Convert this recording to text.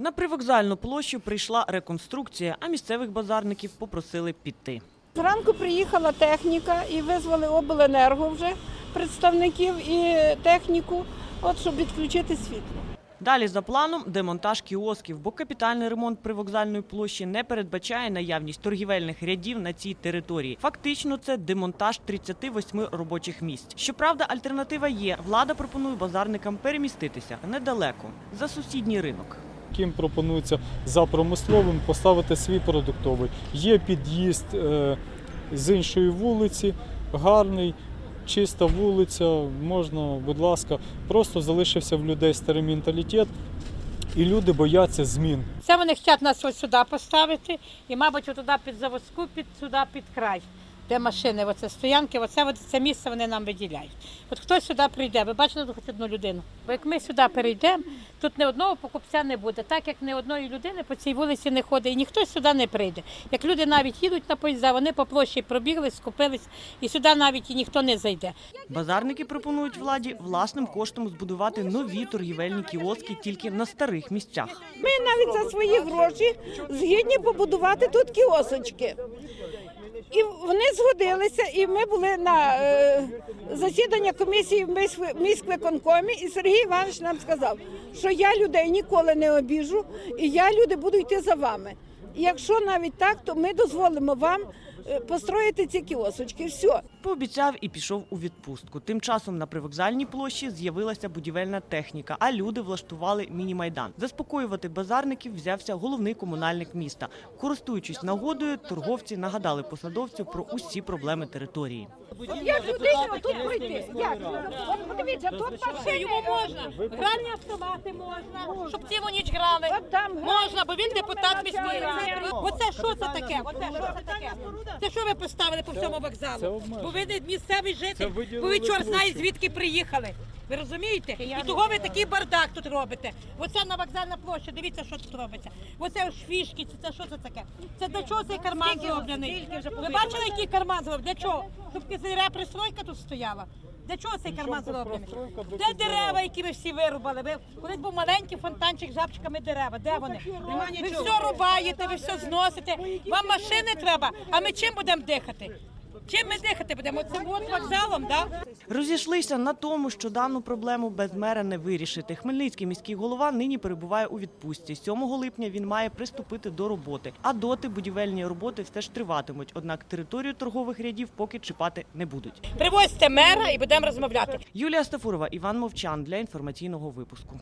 На привокзальну площу прийшла реконструкція, а місцевих базарників попросили піти. Зранку приїхала техніка і визвали обленерго вже представників і техніку, от щоб відключити світло. Далі за планом демонтаж кіосків, бо капітальний ремонт привокзальної площі не передбачає наявність торгівельних рядів на цій території. Фактично, це демонтаж 38 робочих місць. Щоправда, альтернатива є. Влада пропонує базарникам переміститися недалеко за сусідній ринок. Яким пропонується за промисловим поставити свій продуктовий. Є під'їзд е, з іншої вулиці, гарний, чиста вулиця. Можна, будь ласка, просто залишився в людей старий менталітет, і люди бояться змін. Це вони хочуть нас ось сюди поставити і, мабуть, туди під заводську, під сюди під край. Де машини, оце стоянки, оце от це місце вони нам виділяють. От хтось сюди прийде, ви бачите хоч одну людину. Бо як ми сюди перейдемо, тут ні одного покупця не буде. Так як ні одної людини по цій вулиці не ходить, і ніхто сюди не прийде. Як люди навіть їдуть на поїзда, вони по площі пробігли, скупились, і сюди навіть і ніхто не зайде. Базарники пропонують владі власним коштом збудувати нові торгівельні кіоски тільки на старих місцях. Ми навіть за свої гроші згідні побудувати тут кіосочки. І вони згодилися, і ми були на е, засідання комісії в міськвиконкомі, і Сергій Іванович нам сказав, що я людей ніколи не обіжу, і я люди буду йти за вами. І якщо навіть так, то ми дозволимо вам построїти ці кіосочки. Все. Пообіцяв і пішов у відпустку. Тим часом на привокзальній площі з'явилася будівельна техніка, а люди влаштували міні-майдан. Заспокоювати базарників взявся головний комунальник міста. Користуючись нагодою, торговці нагадали посадовцю про усі проблеми території. От Як людині тут пройти? Як? От подивіться, тут Все йому можна. Гральні автомати можна, щоб цілу ніч грали. От там Можна, бо він депутат міської ради. Оце що це таке? Оце що це таке? Це що ви поставили по всьому вокзалу? Бо ви не місцевий Це житель, бо ви чорт знає звідки приїхали. Ви розумієте? І того ви такий бардак тут робите. Оце на вокзальна площа, дивіться, що тут робиться. Оце ж фішки, це, це що це таке? Це для чого цей карман зроблений? Ви бачили, який карман зроблений? Для чого? Щоб кизиря пристройка тут стояла? Для чого цей карман зроблений? Де дерева, які ви всі вирубали? Ви колись був маленький фонтанчик з жабчиками дерева. Де вони? Ви все рубаєте, ви все зносите. Вам машини треба, а ми чим будемо дихати? Чим ми дихати будемо? Цим от вокзалом, да? Розійшлися на тому, що дану проблему без мера не вирішити. Хмельницький міський голова нині перебуває у відпустці. 7 липня він має приступити до роботи. А доти будівельні роботи все ж триватимуть. Однак територію торгових рядів поки чіпати не будуть. Привозьте мера і будемо розмовляти. Юлія Стафурова, Іван Мовчан для інформаційного випуску.